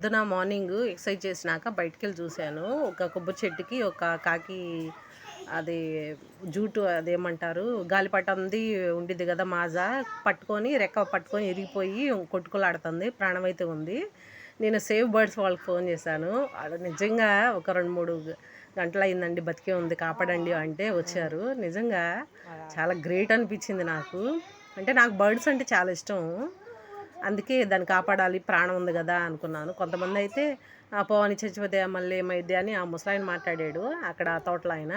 పొద్దున morning exercise చేసినాక బయటికి వెళ్ళి చూశాను. ఒక కొబ్బరి చెట్టుకి ఒక కాకి అది జూటు అదేమంటారు గాలిపటంది ఉండిద్ది కదా మాజా పట్టుకొని రెక్క పట్టుకొని ఇరిగిపోయి కొట్టుకులాడుతుంది. ప్రాణం అయితే ఉంది. నేను సేవ్ బర్డ్స్ వాళ్ళకి ఫోన్ చేశాను. నిజంగా ఒక రెండు మూడు గంటలు అయిందండి బతికే ఉంది కాపాడండి అంటే వచ్చారు. నిజంగా చాలా గ్రేట్ అనిపించింది నాకు. అంటే నాకు బర్డ్స్ అంటే చాలా ఇష్టం. అందుకే దాన్ని కాపాడాలి ప్రాణం ఉంది కదా అనుకున్నాను. కొంతమంది అయితే ఆ పోవని చచ్చిపోతే మళ్ళీ ఏమైద్ది అని ఆ ముసలాయన మాట్లాడాడు అక్కడ ఆ తోటలో ఆయన.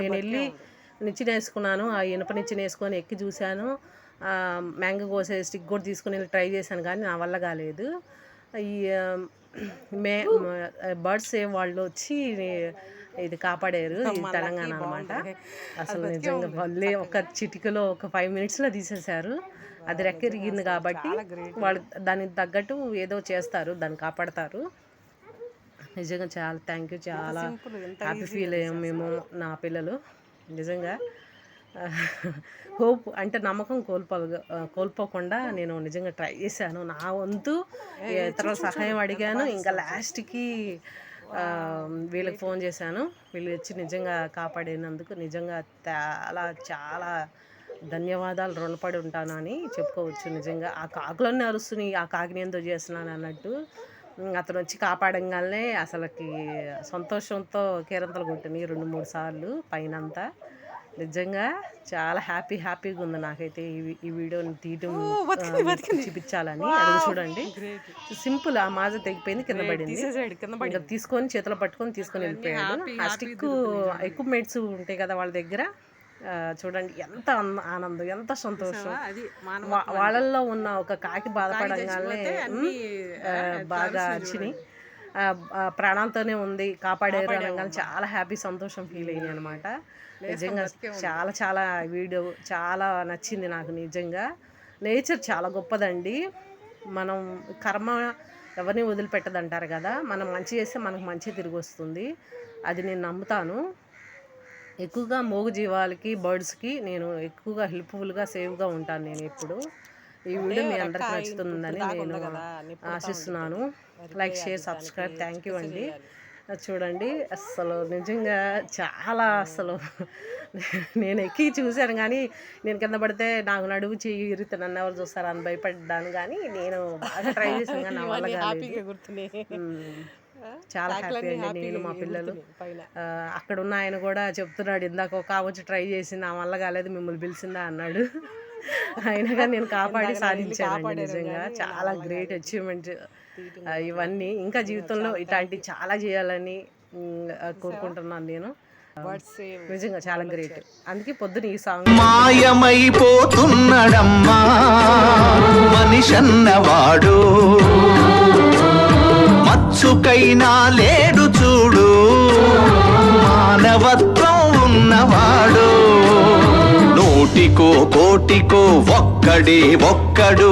నేను వెళ్ళి నిచ్చెన వేసుకున్నాను ఆ ఇనుప నిచ్చెన వేసుకొని ఎక్కి చూశాను. మ్యాంగో కోసే స్టిక్ కూడా తీసుకుని వెళ్ళి ట్రై చేశాను కానీ నా వల్ల కాలేదు. ఈ మే బర్డ్స్ వాళ్ళు వచ్చి ఇది కాపాడారు. ఇది తెలంగాణ అనమాట అసలు నిజంగా వాళ్ళే ఒక చిటికలో ఒక ఫైవ్ మినిట్స్లో తీసేశారు. అది రెక్క ఇరిగింది కాబట్టి వాళ్ళు దానికి తగ్గట్టు ఏదో చేస్తారు దాన్ని కాపాడతారు. నిజంగా చాలా థ్యాంక్ యూ చాలా హ్యాపీ ఫీల్ అయ్యాం మేము నా పిల్లలు. నిజంగా హోప్ అంటే నమ్మకం కోల్పో కోల్పోకుండా నేను నిజంగా ట్రై చేశాను. నా వంతు ఇతరుల సహాయం అడిగాను. ఇంకా లాస్ట్కి వీళ్ళకి ఫోన్ చేశాను. వీళ్ళు వచ్చి నిజంగా కాపాడినందుకు నిజంగా చాలా చాలా ధన్యవాదాలు రుణపడి ఉంటాను అని చెప్పుకోవచ్చు. నిజంగా ఆ కాకులన్నీ అరుస్తున్నాయి ఆ కాకిని ఎంతో చేస్తున్నాను అన్నట్టు. అతను వచ్చి కాపాడంగానే అసలుకి సంతోషంతో కేరంతలు కొట్టినాయి రెండు మూడు సార్లు పైనంతా. నిజంగా చాలా హ్యాపీ హ్యాపీగా ఉంది నాకైతే ఈ వీడియోని తీయటం చూపించాలని అడుగు చూడండి. సింపుల్ ఆ మాజ తెగిపోయింది కింద పడింది. తీసుకొని చేతిలో పట్టుకొని తీసుకొని వెళ్ళిపోయాడు. ఆ స్టిక్ ఎక్విప్మెంట్స్ ఉంటాయి కదా వాళ్ళ దగ్గర. చూడండి ఎంత ఆనంద- ఎంత సంతోషం. అది వాళ్ళల్లో ఉన్న ఒక కాకి బాధపడంగానే బాగా అరిచిని ఆ, ఆ, ప్రాణాలతోనే ఉంది కాపాడారు అనగానే చాలా హ్యాపీ సంతోషం ఫీల్ అయ్యింది అనమాట నిజంగా చాలా చాలా వీడియో చాలా నచ్చింది నాకు నిజంగా. నేచర్ చాలా గొప్పదండి. మనం కర్మ ఎవరిని వదిలిపెట్టదంటారు కదా మనం మంచి చేస్తే మనకు మంచి తిరిగి వస్తుంది. అది నేను నమ్ముతాను. ఎక్కువగా మూగు జీవాలకి బర్డ్స్కి నేను ఎక్కువగా హెల్ప్ఫుల్గా సేవ్గా ఉంటాను నేను ఇప్పుడు ఈ వీడియో మీ అందరికి నచ్చుతుందని నేను ఆశిస్తున్నాను. Like share subscribe thank you అండి. చూడండి అసలు నిజంగా చాలా అసలు నేను ఎక్కి చూశాను కానీ నేను కింద పడితే నాకు నడువు చెయ్యి ఇరితే నన్ను ఎవరు చూస్తారు అని భయపడ్డాను కానీ నేను బాగా ట్రై చేశాను కానీ నా వల్ల. చాలా హ్యాపీ అండి నేను మా పిల్లలు. అక్కడ ఉన్న ఆయన కూడా చెప్తున్నాడు ఇందాక ఒక వచ్చి ట్రై చేసింది ఆ వల్ల కాలేదు మిమ్మల్ని పిలిచిందా అన్నాడు. అయినా కానీ నేను కాపాడి సాధించాను నిజంగా. చాలా గ్రేట్ అచీవ్మెంట్ ఇవన్నీ ఇంకా జీవితంలో ఇట్లాంటివి చాలా చేయాలని కోరుకుంటున్నాను నేను. నిజంగా చాలా గ్రేట్ అందుకే పొద్దున ఈ సాంగ్ మాయమైపోతున్నడమ్మా. మనిషన్నవాడు. మచ్చుకైనా లేడు చూడు. మానవత్వం ఉన్నవాడు. నూటికో కోటికో ఒక్కడే ఒక్కడు.